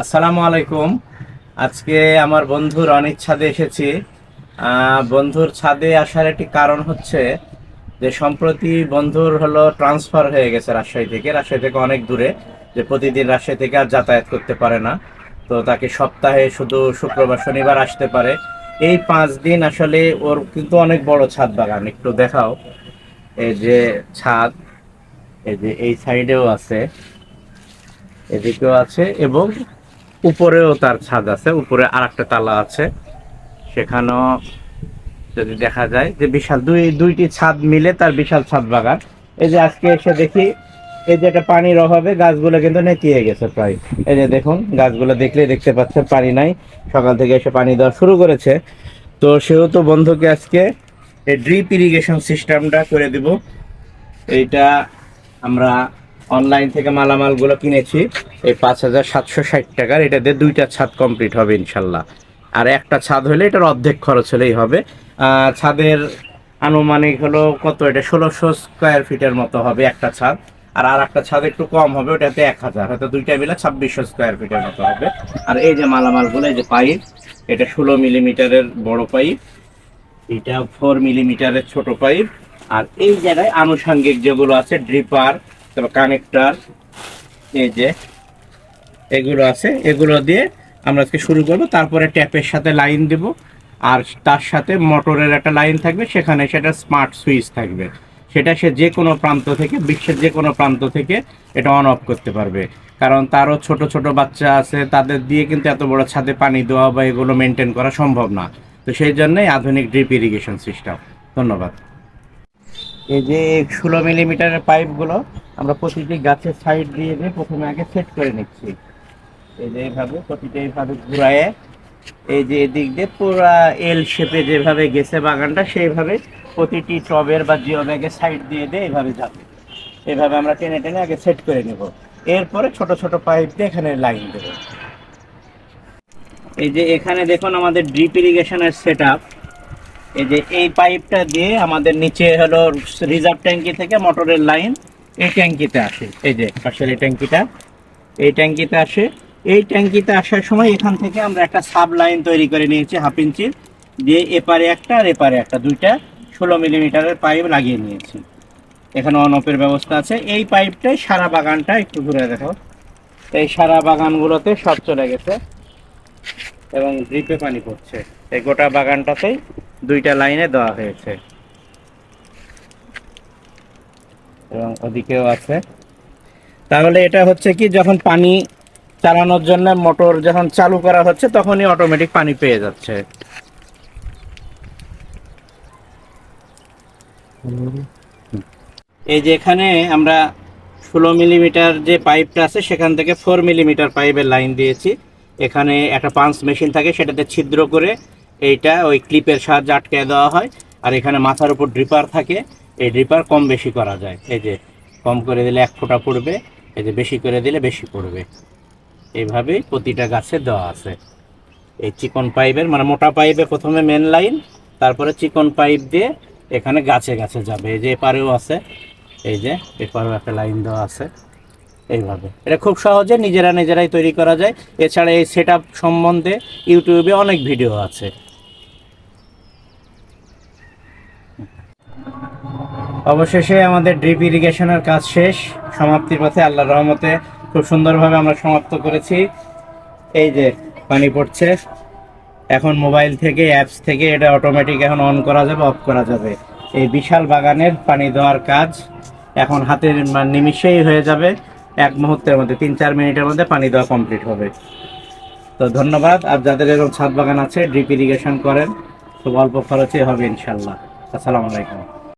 আসসালামু আলাইকুম। আজকে আমার বন্ধুর অনেক ছাদে এসেছি। বন্ধুর ছাদে আসার একটি কারণ হচ্ছে যে সম্প্রতি বন্ধুর হলো ট্রান্সফার হয়ে গেছে রাজশাহী থেকে। রাজশাহী থেকে অনেক দূরে যে প্রতিদিন রাজশাহী থেকে আর যাতায়াত করতে পারে না। তো তাকে সপ্তাহে শুধু শুক্রবার, শনিবার আসতে পারে। এই পাঁচ দিন আসলে ওর কিন্তু অনেক বড় ছাদ বাগান। একটু দেখাও। এই যে ছাদ, এই যে এই সাইডেও আছে, এদিকেও আছে এবং উপরেও তার ছাদ আছে, উপরে আর একটা তালা আছে। সেখানেও যদি দেখা যায় যে বিশাল দুই, দুইটি ছাদ মিলে তার বিশাল ছাদ বাগান। এই যে আজকে এসে দেখি, এই যে একটা পানির অভাবে গাছগুলো কিন্তু নেতিয়ে গেছে প্রায়। এই যে দেখুন, গাছগুলো দেখলে দেখতে পাচ্ছেন, পানি নাই। সকাল থেকে এসে পানি দেওয়া শুরু করেছে। তো সেহেতু বন্ধুকে আজকে এই ড্রিপ ইরিগেশন সিস্টেমটা করে দিব। এইটা আমরা অনলাইন থেকে মালামালগুলো কিনেছি। এই পাঁচ হাজার সাতশো ষাট টাকার। এটা দিয়ে দুইটা ছাদ কমপ্লিট হবে ইনশাল্লাহ। আর একটা ছাদ হলে এটার অর্ধেক খরচ হলেই হবে। ছাদের আনুমানিক হলো কত এটা? ষোলোশো স্কোয়ার ফিটের মতো হবে একটা ছাদ। আর আর একটা ছাদ একটু কম হবে, ওটাতে এক হাজার। হয়তো দুইটা মিলে ছাব্বিশশো স্কোয়ার ফিটের মতো হবে। আর এই যে মালামালগুলো, এই যে পাইপ, এটা ষোলো মিলিমিটারের বড় পাইপ। এটা ফোর মিলিমিটারের ছোট পাইপ। আর এই জায়গায় আনুষঙ্গিক যেগুলো আছে ড্রিপার তারপর কানেক্টর এই যে, এগুলো আছে, এগুলো দিয়ে আমরা আজকে শুরু করব। তারপরে ট্যাপের সাথে লাইন দেব। আর তার সাথে মোটরের একটা লাইন থাকবে, সেখানে সেটা স্মার্ট সুইচ থাকবে। সেটা সে যে কোনো প্রান্ত থেকে, বিশ্বের যে কোনো প্রান্ত থেকে এটা অন অফ করতে পারবে। কারণ তারও ছোট ছোট বাচ্চা আছে, তাদের দিয়ে কিন্তু এত বড় ছাদে পানি দেওয়া বা এগুলো মেনটেন করা সম্ভব না। তো সেই জন্যই আধুনিক ড্রিপ ইরিগেশন সিস্টেম ধন্যবাদ। এই যে ষোলো মিলিমিটারের পাইপগুলো, আমরা প্রতিটি গাছের সাইড দিয়ে দিয়ে প্রথমে আগে সেট করে নিচ্ছি। এই যে এইভাবে প্রতিটা এইভাবে ঘুরায়ে, এই যে এদিক দিয়ে পুরা এল শেপে যেভাবে গেছে বাগানটা, সেইভাবে প্রতিটি টবের বা জিও ব্যাগের সাইড দিয়ে দিয়ে এইভাবে যাবে। এইভাবে আমরা টেনে টেনে আগে সেট করে নেব। এরপরে ছোট ছোট পাইপ দিয়ে এখানে লাইন দেবো। এই যে এখানে দেখুন আমাদের ড্রিপ ইরিগেশনের সেট এই যে এই পাইপটা দিয়ে আমাদের নিচে হলো রিজার্ভ ট্যাঙ্কি থেকে মোটরের লাইন এই ট্যাঙ্কিতে আসে। এই যে পাশের এই ট্যাঙ্কিটা, এই ট্যাঙ্কিতে আসে। এই ট্যাঙ্কিতে আসার সময় এখান থেকে আমরা একটা সাব লাইন তৈরি করে নিয়েছি হাফ ইঞ্চি। দিয়ে এপারে একটা আর এপারে একটা, দুইটা ষোলো মিলিমিটারের পাইপ লাগিয়ে নিয়েছি। এখানে অন অফের ব্যবস্থা আছে। এই পাইপটাই সারা বাগানটা একটু ঘুরে দেখো। এই সারা বাগানগুলোতে সব চলে গেছে এবং ড্রিপে পানি পড়ছে। এই গোটা বাগানটাতেই দুইটা লাইনে দেওয়া হয়েছে। এবং ওদিকেও আছে। তাহলে এটা হচ্ছে কি যখন পানি চালানোর জন্য মোটর যখন চালু করা হচ্ছে তখনই অটোমেটিক পানি পেয়ে যাচ্ছে। এই যে এখানে আমরা ষোলো মিলিমিটার যে পাইপটা আছে সেখান থেকে ফোর মিলিমিটার পাইপের লাইন দিয়েছি। এখানে একটা পাঞ্চ মেশিন থাকে সেটাতে ছিদ্র করে এইটা ওই ক্লিপের সাহায্যে আটকে দেওয়া হয়। আর এখানে মাথার উপর ড্রিপার থাকে। এই ড্রিপার কম বেশি করা যায়। এই যে কম করে দিলে এক ফোঁটা পড়বে। এই যে বেশি করে দিলে বেশি পড়বে। এইভাবেই প্রতিটা গাছে দেওয়া আছে। এই চিকন পাইপের মানে মোটা পাইপে প্রথমে মেন লাইন তারপরে চিকন পাইপ দিয়ে এখানে গাছে গাছে যাবে। এই যে এপারেও আছে। এই যে এপারেও একটা লাইন দেওয়া আছে। এইভাবে। এটা খুব সহজে নিজেরা নিজেরাই তৈরি করা যায়। এছাড়া এই সেট সম্বন্ধে ইউটিউবে অনেক ভিডিও আছে। অবশেষে আমাদের ড্রিপ ইরিগেশনের কাজ শেষ, সমাপ্তির পথে আল্লাহর রহমতে খুব সুন্দরভাবে আমরা সমাপ্ত করেছি। এই যে পানি পড়ছে, এখন মোবাইল থেকে, অ্যাপস থেকে এটা অটোমেটিক এখন অন করা যাবে অফ করা যাবে। এই বিশাল বাগানের পানি দেওয়ার কাজ এখন হাতের নিমিষেই হয়ে যাবে। এক মুহূর্তের মধ্যে, তিন চার মিনিটের মধ্যে পানি দেওয়া কমপ্লিট হবে। তো ধন্যবাদ। আর যাদের এরকম ছাদ বাগান আছে, ড্রিপ ইরিগেশন করেন, খুব অল্প খরচে হবে ইনশাল্লাহ। আসসালামু আলাইকুম।